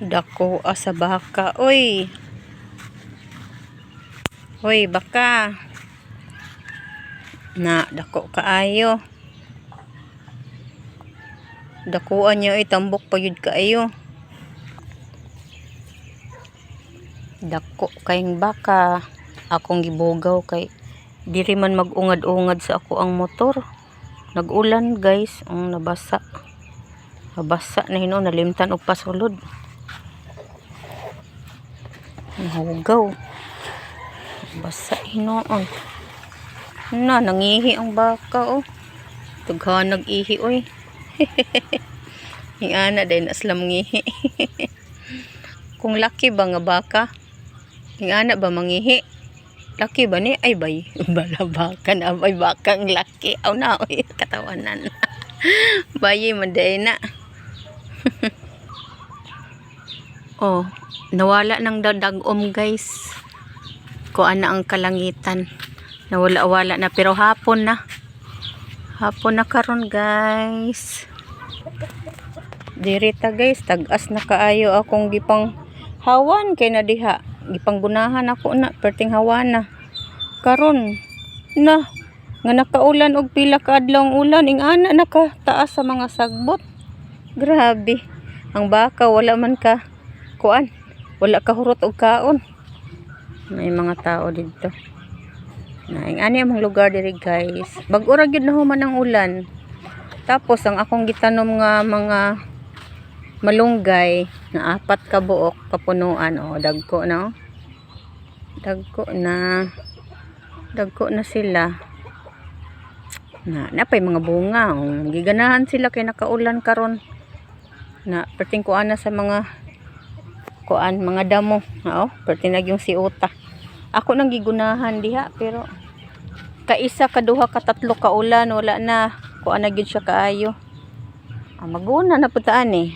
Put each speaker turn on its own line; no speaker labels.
Dako ah, sa baka. Uy. Uy, baka. Na, dako kaayo. Dakuan niyo itambok pa yun kaayo. Dako kayong baka. Akong gibugaw kay diri man magungad-ungad sa ako ang motor. Nagulan guys, ang nabasa. Nabasa na hino, nalimtan og pasulod. Nahugaw. Basa hinoon. Na, nangihi ang baka oh. Tughan nag-ihi oy. Yung ana din aslam ngihi. Kung laki ba nga baka? Yung ba mangihi? Laki ba ni? Ay bay. Bala baka na bay bakang laki. Aw na oy katawanan. Bayi man day na. oh, nawala ng dadagom guys. Kuan na ang kalangitan. Nawala-wala na pero hapon na. Hapon na karon guys. Dirita guys, tagas na kaayo akong gipang hawan kay na diha. Gipang gunahan ako na perting hawan na. Karon na nga nakaulan og pila ka adlaw ulan ing ana naka taas sa mga sagbot. Grabe. Ang baka wala man ka kuan. Wala ka hurot og kaon. May mga tao dito. Na ing ani among lugar diri guys. Bag-o ra gyud na human ang ulan. Tapos ang akong gitanom nga mga malunggay na apat ka buok kapunuan o dagko na. Dagko na. Dagko na sila. Na napay mga bunga oh. Giganahan sila kay nakaulan karon. Na perting kuan na sa mga kuan mga damo. Oo, perting na yung siuta. Ako nang gigunahan diha pero kaisa kaduha katatlo ka ulan wala na kuan na gyud siya kaayo. Ah, maguna na putaan eh.